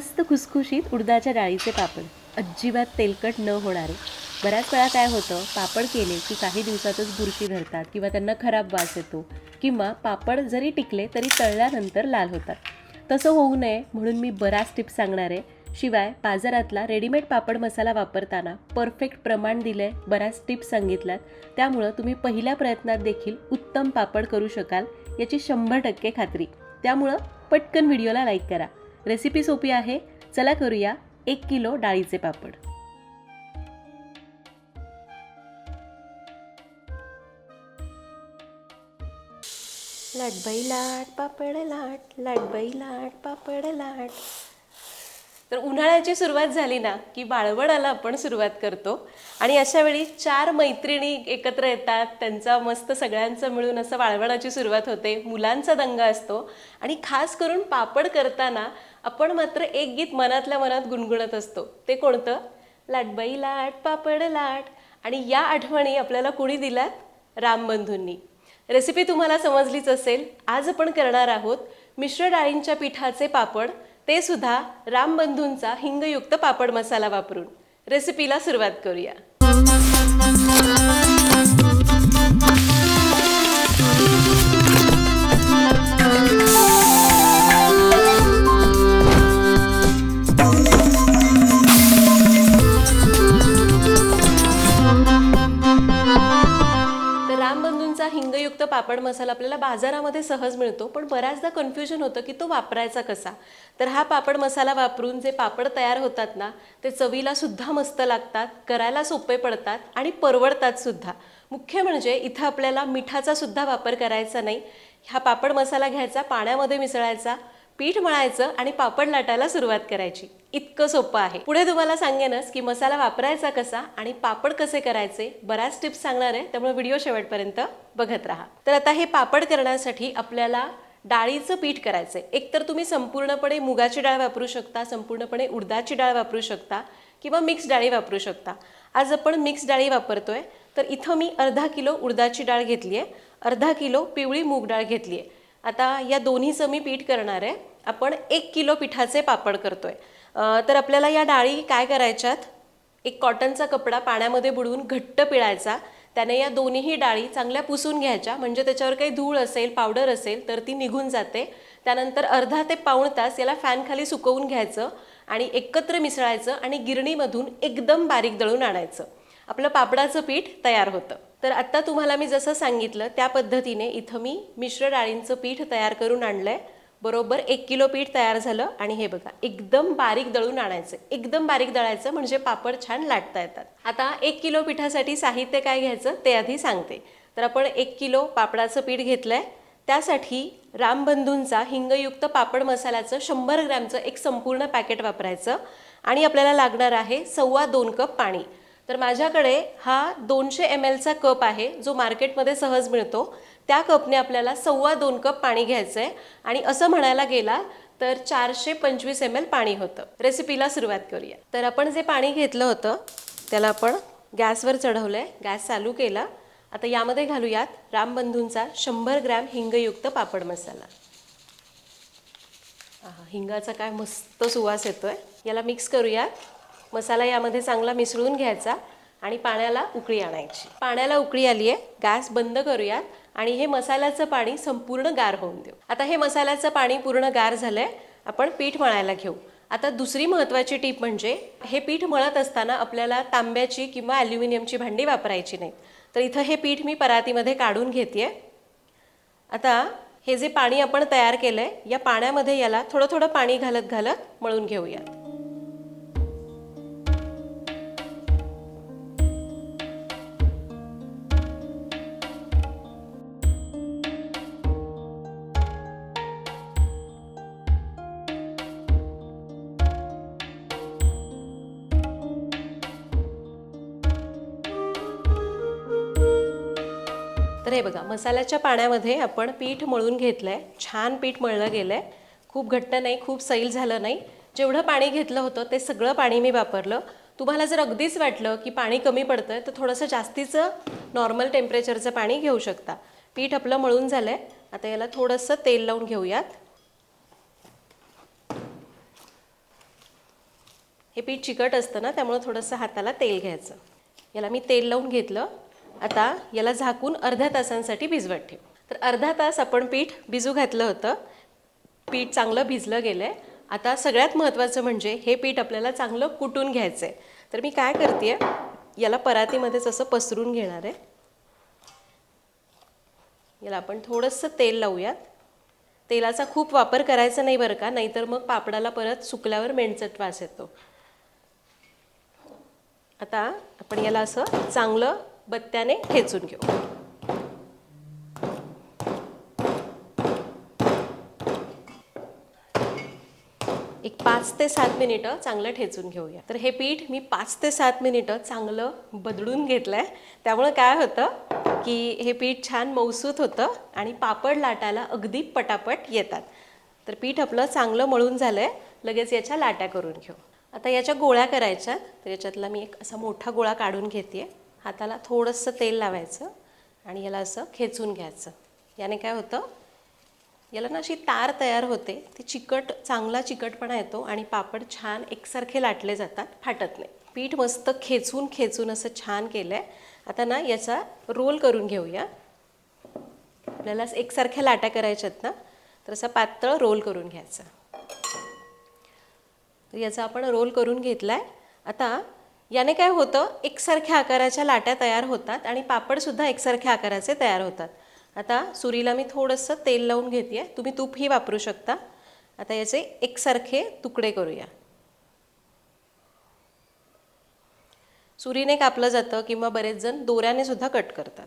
मस्त खुसखुशीत उडदाच्या डाळीचे पापड. अजिबात तेलकट न होणारे. बऱ्याच वेळा काय होतं पापड केले की काही दिवसातच बुरशी धरतात किंवा त्यांना खराब वास येतो किंवा पापड जरी टिकले तरी तळल्यानंतर लाल होतात. तसं होऊ नये म्हणून मी बराच टिप्स सांगणार आहे. शिवाय बाजारातला रेडीमेड पापड मसाला वापरताना परफेक्ट प्रमाण दिलं आहे बऱ्याच टिप्स सांगितल्यात. त्यामुळं तुम्ही पहिल्या प्रयत्नात देखील उत्तम पापड करू शकाल याची शंभर टक्के खात्री. त्यामुळं पटकन व्हिडिओला लाईक करा. रेसिपी सोपी आहे. चला करूया एक किलो डाळीचे पापड. लाटबाई लाट पापड लाट लाटबाई लाट पापड लाट. तर उन्हाळ्याची सुरुवात झाली ना की बाळवणाला आपण सुरुवात करतो. आणि अशा वेळी चार मैत्रिणी एकत्र येतात त्यांचा मस्त सगळ्यांचं मिळून असं वाळवणाची सुरुवात होते मुलांचा दंगा असतो. आणि खास करून पापड करताना आपण मात्र एक गीत मनातल्या मनात गुणगुणत असतो. ते कोणतं? लाटबाई लाट पापड लाट. आणि या आठवणी आपल्याला कुणी दिल्यात? रामबंधूंनी रेसिपी तुम्हाला समजलीच असेल. आज आपण करणार आहोत मिश्र डाळींच्या पिठाचे पापड. ते सुद्धा रामबंधूंचा हिंगयुक्त पापड मसाला वापरून. रेसिपीला सुरुवात करूया. हिंगयुक्त पापड मसाला आपल्याला बाजारामध्ये सहज मिळतो पण बऱ्याचदा कन्फ्युजन होतं की तो वापरायचा कसा? तर हा पापड मसाला वापरून जे पापड तयार होतात ना ते चवीला सुद्धा मस्त लागतात करायला सोपे पडतात आणि परवडतात सुद्धा. मुख्य म्हणजे इथं आपल्याला मिठाचा सुद्धा वापर करायचा नाही. हा पापड मसाला घ्यायचा पाण्यामध्ये मिसळायचा पीठ मळायचं आणि पापड लाटायला सुरुवात करायची. इतकं सोपं आहे. पुढे तुम्हाला सांगेनच की मसाला वापरायचा कसा आणि पापड कसे करायचे बऱ्याच टिप्स सांगणार आहे. त्यामुळे व्हिडिओ शेवटपर्यंत बघत राहा. तर आता हे पापड करण्यासाठी आपल्याला डाळीचं पीठ करायचं आहे एकतर तुम्ही संपूर्णपणे मुगाची डाळ वापरू शकता संपूर्णपणे उडदाची डाळ वापरू शकता किंवा मिक्स डाळी वापरू शकता. आज आपण मिक्स डाळी वापरतोय. तर इथं मी अर्धा किलो उडदाची डाळ घेतली आहे अर्धा किलो पिवळी मूग डाळ घेतली आहे आता या दोन्हीचं मी पीठ करणार आहे. आपण एक किलो पिठाचे पापड करतोय. आहे तर आपल्याला या डाळी काय करायच्यात? एक कॉटनचा कपडा पाण्यामध्ये बुडवून घट्ट पिळायचा. त्याने या दोन्हीही डाळी चांगल्या पुसून घ्यायच्या. म्हणजे त्याच्यावर काही धूळ असेल पावडर असेल तर ती निघून जाते. त्यानंतर अर्धा ते पाऊण तास याला फॅनखाली सुकवून घ्यायचं आणि एकत्र मिसळायचं आणि गिरणीमधून एकदम बारीक दळून आणायचं. आपलं पापडाचं पीठ तयार होतं. तर आत्ता तुम्हाला मी जसं सांगितलं त्या पद्धतीने इथं मी मिश्र डाळींचं पीठ तयार करून आणलं आहे बरोबर एक किलो पीठ तयार झालं आणि हे बघा एकदम बारीक दळून आणायचं. एकदम बारीक दळायचं म्हणजे पापड छान लाटता येतात. आता एक किलो पिठासाठी साहित्य काय घ्यायचं ते आधी सांगते. तर आपण एक किलो पापडाचं पीठ घेतलंय. त्यासाठी रामबंधूंचा हिंगयुक्त पापड मसाल्याचं शंभर ग्रॅमचं एक संपूर्ण पॅकेट वापरायचं. आणि आपल्याला लागणार आहे सव्वा दोन कप पाणी. तर माझ्याकडे हा दोनशे एम एलचा कप आहे जो मार्केटमध्ये सहज मिळतो. त्या कपने आपल्याला सव्वा दोन कप पाणी घ्यायचं आहे आणि असं म्हणायला गेला तर चारशे पंचवीस एम एल पाणी होतं. रेसिपीला सुरुवात करूया. तर आपण जे पाणी घेतलं होतं त्याला आपण गॅसवर चढवलं आहे गॅस चालू केला. आता यामध्ये घालूयात रामबंधूंचा शंभर ग्रॅम हिंगयुक्त पापड मसाला. हिंगाचा काय मस्त सुवास येतो आहे याला मिक्स करूयात. मसाला यामध्ये चांगला मिसळून घ्यायचा आणि पाण्याला उकळी आणायची. पाण्याला उकळी आली आहे गॅस बंद करूयात. आणि हे मसाल्याचं पाणी संपूर्ण गार होऊन देऊ. आता हे मसाल्याचं पाणी पूर्ण गार झालंय आपण पीठ मळायला घेऊ. आता दुसरी महत्त्वाची टीप म्हणजे हे पीठ मळत असताना आपल्याला तांब्याची किंवा ॲल्युमिनियमची भांडी वापरायची नाहीत. तर इथं हे पीठ मी परातीमध्ये काढून घेते आता हे जे पाणी आपण तयार केलं आहे या पाण्यामध्ये याला थोडं थोडं पाणी घालत घालत मळून घेऊयात. तर हे बघा मसाल्याच्या पाण्यामध्ये आपण पीठ मळून घेतलंय. छान पीठ मळलं गेलंय. खूप घट्ट नाही खूप सैल झालं नाही. जेवढं पाणी घेतलं होतं ते सगळं पाणी मी वापरलं. तुम्हाला जर अगदीच वाटलं की पाणी कमी पडतंय तर थोडंसं जास्तीचं नॉर्मल टेम्परेचरचं पाणी घेऊ शकता. पीठ आपलं मळून झालंय. आता याला थोडंसं तेल लावून घेऊयात. हे पीठ चिकट असतं ना त्यामुळं थोडंसं हाताला तेल घ्यायचं. याला मी तेल लावून घेतलं. आता याला झाकून अर्ध्या तासांसाठी भिजवत ठेव. तर अर्धा तास आपण पीठ भिजू घातलं होतं. पीठ चांगलं भिजलं गेलं आहे आता सगळ्यात महत्त्वाचं म्हणजे हे पीठ आपल्याला चांगलं कुटून घ्यायचं आहे तर मी काय करते आहे याला परातीमध्येच असं पसरून घेणार आहे. याला आपण थोडंसं तेल लावूयात. तेलाचा खूप वापर करायचा नाही बरं का नाहीतर मग पापडाला परत सुकल्यावर मेणचट वास येतो. आता आपण याला असं चांगलं बत्त्याने ठेचून घेऊ. एक पाच ते सात मिनिटं चांगलं ठेचून घेऊया. तर हे पीठ मी पाच ते सात मिनिटं चांगलं बदलून घेतलं आहे त्यामुळं काय होतं की हे पीठ छान मौसूत होतं आणि पापड लाटायला अगदी पटापट येतात. तर पीठ आपलं चांगलं मळून झालं आहे लगेच याच्या लाट्या करून घेऊ. आता याच्या गोळ्या करायच्या. तर याच्यातला मी एक असा मोठा गोळा काढून घेते हाताला थोडंसं तेल लावायचं आणि याला असं खेचून घ्यायचं. याने काय होतं? याला ना अशी तार तयार होते. ती चिकट चांगला चिकटपणा येतो आणि पापड छान एकसारखे लाटले जातात फाटत नाही. पीठ मस्त खेचून खेचून असं छान केलं आहे आता ना याचा रोल करून घेऊया. आपल्याला एकसारख्या लाट्या करायच्या आहेत ना तर असा पातळ रोल करून घ्यायचा. तर याचा आपण रोल करून घेतला आहे आता याने काय होतं? एकसारख्या आकाराच्या लाट्या तयार होतात आणि पापडसुद्धा एकसारख्या आकाराचे तयार होतात. आता सुरीला मी थोडंसं तेल लावून घेते आहे तुम्ही तूपही वापरू शकता. आता याचे एकसारखे तुकडे करूया. सुरीने कापलं जातं किंवा बरेच जण दोऱ्याने सुद्धा कट करतात.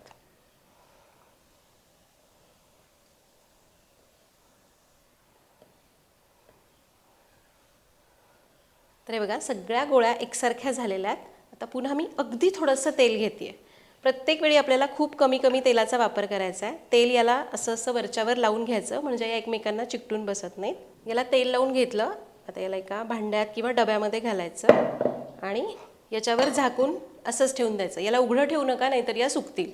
तर हे बघा सगळ्या गोळ्या एकसारख्या झालेल्या आहेत. आता पुन्हा मी अगदी थोडंसं तेल घेते प्रत्येक वेळी आपल्याला खूप कमी कमी तेलाचा वापर करायचा आहे. तेल याला असं असं वरच्यावर लावून घ्यायचं म्हणजे या एकमेकांना चिकटून बसत नाहीत. याला तेल लावून घेतलं आता याला एका भांड्यात किंवा डब्यामध्ये घालायचं आणि याच्यावर झाकून असंच ठेवून द्यायचं. याला उघडं ठेवू नका नाहीतर या सुकतील.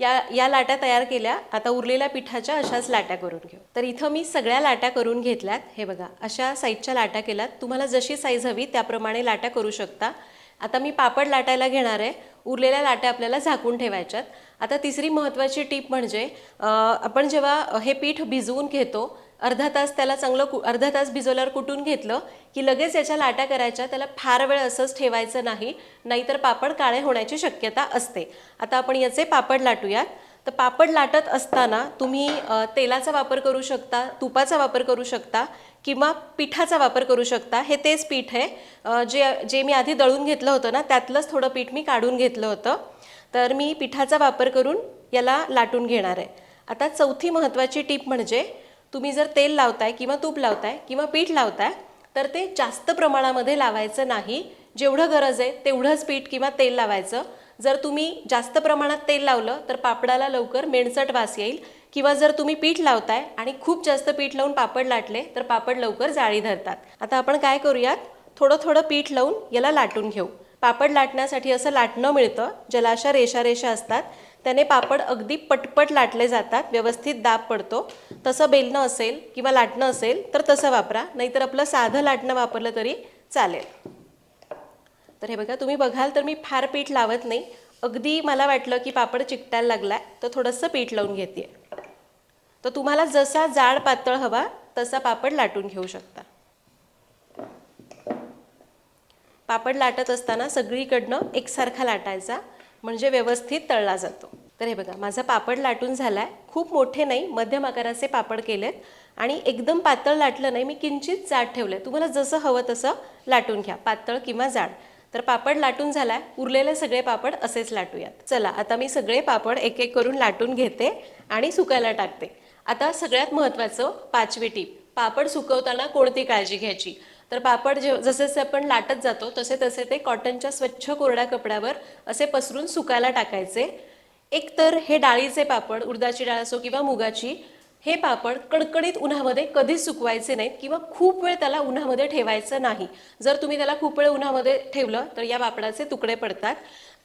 या या लाट्या तयार केल्या. आता उरलेल्या पिठाच्या अशाच लाट्या करून घेऊ. तर इथं मी सगळ्या लाट्या करून घेतल्यात. हे बघा अशा साईजच्या लाट्या केल्यात. तुम्हाला जशी साईज हवी त्याप्रमाणे लाट्या करू शकता. आता मी पापड लाटायला घेणार आहे. उरलेल्या लाट्या आपल्याला झाकून ठेवायच्यात. आता तिसरी महत्त्वाची टीप म्हणजे आपण जेव्हा हे पीठ भिजवून घेतो अर्धा तास त्याला चांगलं कु अर्धा तास भिजवल्यावर कुटून घेतलं की लगेच याच्या लाट्या करायच्या त्याला फार वेळ असंच ठेवायचं नाही नाहीतर पापड काळे होण्याची शक्यता असते. आता आपण याचे पापड लाटूयात. तर पापड लाटत असताना तुम्ही तेलाचा वापर करू शकता तुपाचा वापर करू शकता किंवा पिठाचा वापर करू शकता. हे तेच पीठ आहे. जे जे मी आधी दळून घेतलं होतं ना त्यातलंच थोडं पीठ मी काढून घेतलं होतं. तर मी पिठाचा वापर करून याला लाटून घेणार आहे. आता चौथी महत्त्वाची टीप म्हणजे तुम्ही जर तेल लावताय किंवा तूप लावताय किंवा पीठ लावताय तर ते जास्त प्रमाणामध्ये लावायचं नाही. जेवढं गरज आहे तेवढंच पीठ किंवा तेल लावायचं. जर तुम्ही जास्त प्रमाणात तेल लावलं तर पापडाला लवकर मेणसट वास येईल. किंवा जर तुम्ही पीठ लावताय आणि खूप जास्त पीठ लावून पापड लाटले तर पापड लवकर जाळी धरतात. आता आपण काय करूयात? थोडं थोडं पीठ लावून याला लाटून घेऊ. पापड लाटण्यासाठी असं लाटणं मिळतं ज्याला अशा रेषा रेषा असतात त्याने पापड अगदी पटपट लाटले जातात व्यवस्थित दाब पडतो. तसं बेलणं असेल किंवा लाटणं असेल तर तसं वापरा नाहीतर आपलं साधं लाटणं वापरलं तरी चालेल. तर हे बघा तुम्ही बघाल तर मी फार पीठ लावत नाही. अगदी मला वाटलं की पापड चिकटायला लागला तर थोडंसं पीठ लावून घेते. तर तुम्हाला जसा जाड पातळ हवा तसा पापड लाटून घेऊ शकता. पापड लाटत असताना सगळीकडनं एकसारखा लाटायचा. म्हणजे व्यवस्थित तळला जातो. तर हे बघा माझा पापड लाटून झाला आहे खूप मोठे नाही मध्यम आकाराचे पापड केलेत. आणि एकदम पातळ लाटलं नाही मी किंचित जाड ठेवलं आहे तुम्हाला जसं हवं तसं लाटून घ्या पातळ किंवा जाड. तर पापड लाटून झाला आहे उरलेले सगळे पापड असेच लाटूयात. चला आता मी सगळे पापड एक एक करून लाटून घेते आणि सुकायला टाकते. आता सगळ्यात महत्त्वाचं पाचवी टीप पापड सुकवताना कोणती काळजी घ्यायची? तर पापड जे जसे जसे आपण लाटत जातो तसे तसे ते कॉटनच्या स्वच्छ कोरड्या कपड्यावर असे पसरून सुकायला टाकायचे. एकतर हे डाळीचे पापड उडदाची डाळ असो किंवा मुगाची हे पापड कडकडीत उन्हामध्ये कधीच सुकवायचे नाहीत किंवा खूप वेळ त्याला उन्हामध्ये ठेवायचं नाही. जर तुम्ही त्याला खूप वेळ उन्हामध्ये ठेवलं तर या पापडाचे तुकडे पडतात.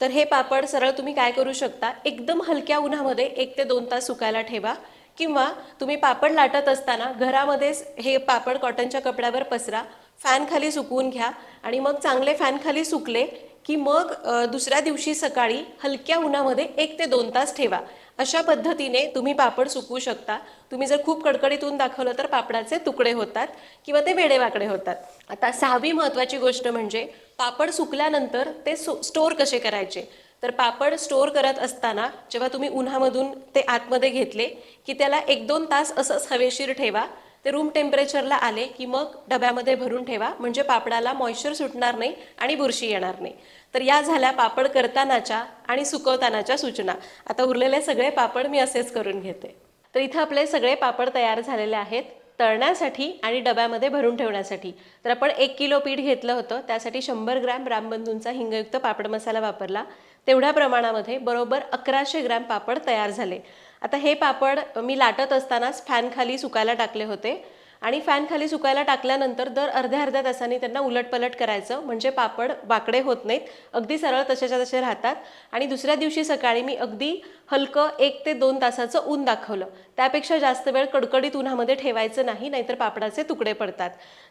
तर हे पापड सरळ तुम्ही काय करू शकता? एकदम हलक्या उन्हामध्ये एक ते दोन तास सुकायला ठेवा. किंवा तुम्ही पापड लाटत असताना घरामध्येच हे पापड कॉटनच्या कपड्यावर पसरा. फॅन खाली सुकवून घ्या. आणि मग चांगले फॅन खाली सुकले की मग दुसऱ्या दिवशी सकाळी हलक्या उन्हामध्ये एक ते दोन तास ठेवा. अशा पद्धतीने तुम्ही पापड सुकवू शकता. तुम्ही जर खूप कडकडीतून दाखवलं तर पापडाचे तुकडे होतात किंवा ते वेडेवाकडे होतात. आता सहावी महत्त्वाची गोष्ट म्हणजे पापड सुकल्यानंतर ते सो स्टोअर कसे करायचे? तर पापड स्टोअर करत असताना जेव्हा तुम्ही उन्हामधून ते आतमध्ये घेतले की त्याला एक दोन तास असंच हवेशीर ठेवा. ते रूम टेम्परेचरला आले की मग डब्यामध्ये भरून ठेवा. म्हणजे पापडाला मॉइश्चर सुटणार नाही आणि बुरशी येणार नाही. तर या झाल्या पापड करतानाच्या आणि सुकवतानाच्या सूचना. आता उरलेले सगळे पापड मी असेच करून घेते. तर इथं आपले सगळे पापड तयार झालेले आहेत तळण्यासाठी आणि डब्यामध्ये भरून ठेवण्यासाठी. तर आपण एक किलो पीठ घेतलं होतं. त्यासाठी शंभर ग्रॅम रामबंधूंचा हिंगयुक्त पापड मसाला वापरला. तेवढ्या प्रमाणामध्ये बरोबर अकराशे ग्रॅम पापड तयार झाले. आता हे पापड मी लाटत असतानाच फॅनखाली सुकायला टाकले होते. आणि फॅनखाली सुकायला टाकल्यानंतर दर अर्ध्या अर्ध्या तासांनी त्यांना उलटपलट करायचं. म्हणजे पापड वाकडे होत नाहीत. अगदी सरळ तशाच्या तसे राहतात. आणि दुसऱ्या दिवशी सकाळी मी अगदी हलकं एक ते दोन तासाचं ऊन दाखवलं. त्यापेक्षा जास्त वेळ कडकडीत उन्हामध्ये ठेवायचं नाही नाहीतर पापडाचे तुकडे पडतात.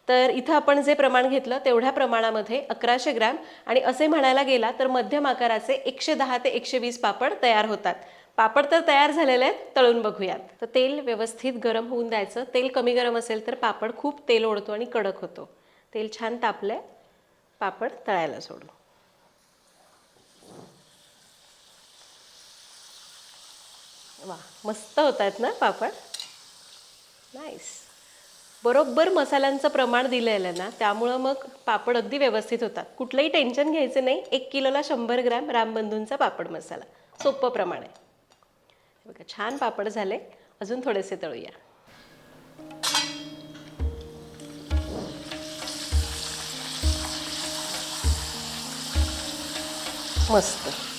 तर इथं आपण जे प्रमाण घेतलं तेवढ्या प्रमाणामध्ये अकराशे ग्रॅम. आणि असे म्हणायला गेला तर मध्यम आकाराचे एकशे दहा ते एकशे वीस पापड तयार होतात. पापड तर तयार झालेले आहेत तळून बघूयात. तर तेल व्यवस्थित गरम होऊन द्यायचं. तेल कमी गरम असेल तर पापड खूप तेल ओढतो आणि कडक होतो. तेल छान तापलंय. पापड तळायला सोडू. वा मस्त होत आहेत ना पापड? नाईस बरोबर मसाल्यांचं प्रमाण दिलेलं आहे ना त्यामुळं मग पापड अगदी व्यवस्थित होतात. कुठलंही टेन्शन घ्यायचं नाही. एक किलोला शंभर ग्रॅम रामबंधूंचा पापड मसाला. सोपं प्रमाण आहे. बघा छान पापड झाले. अजून थोडेसे तळूया. मस्त.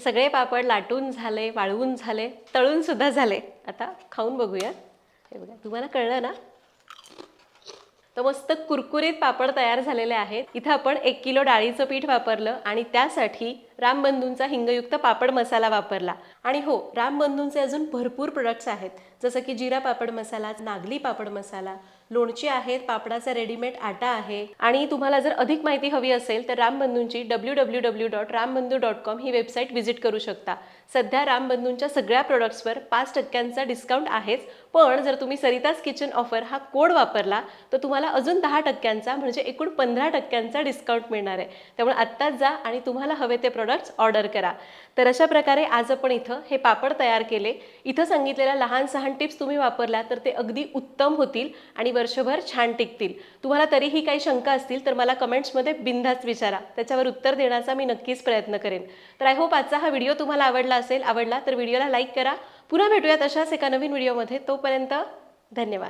तर सगळे पापड लाटून झाले वाळवून झाले तळून सुद्धा झाले. आता खाऊन बघूया. हे बघा तुम्हाला कळलं ना? तर मस्त कुरकुरीत पापड तयार झालेले आहेत. इथं आपण एक किलो डाळीचं पीठ वापरलं आणि त्यासाठी रामबंधूंचा हिंगयुक्त पापड मसाला वापरला. आणि हो रामबंधूंचे अजून भरपूर प्रोडक्ट्स आहेत. जसं की जिरा पापड मसाला नागली पापड मसाला लोणची आहेत पापडाचा रेडीमेड आटा आहे आणि तुम्हाला जर अधिक माहिती हवी असेल तर रामबंधूंची W W W dot Rambandhu dot com ही वेबसाईट व्हिजिट करू शकता. सध्या रामबंधूंच्या सगळ्या प्रोडक्ट्सवर पाच टक्क्यांचा डिस्काउंट आहेच पण जर तुम्ही सरिताज किचन ऑफर हा कोड वापरला तर तुम्हाला अजून दहा टक्क्यांचा म्हणजे एकूण पंधरा टक्क्यांचा डिस्काउंट मिळणार आहे. त्यामुळे आत्ताच जा आणि तुम्हाला हवे ते प्रोडक्ट्स ऑर्डर करा. तर अशा प्रकारे आज आपण इथं हे पापड तयार केले. इथं सांगितलेल्या लहान सहान टिप्स तुम्ही वापरल्या तर ते अगदी उत्तम होतील आणि वर्षभर छान टिकतील. तुम्हाला तरीही काही शंका असतील तर मला कमेंट्समध्ये बिंदाच विचारा. त्याच्यावर उत्तर देण्याचा मी नक्कीच प्रयत्न करेन. तर आय होप आजचा हा व्हिडिओ तुम्हाला आवडला असेल आवडला तर व्हिडिओला लाईक करा. पुन्हा भेटूयात अशाच एका नवीन व्हिडिओमध्ये. तोपर्यंत धन्यवाद.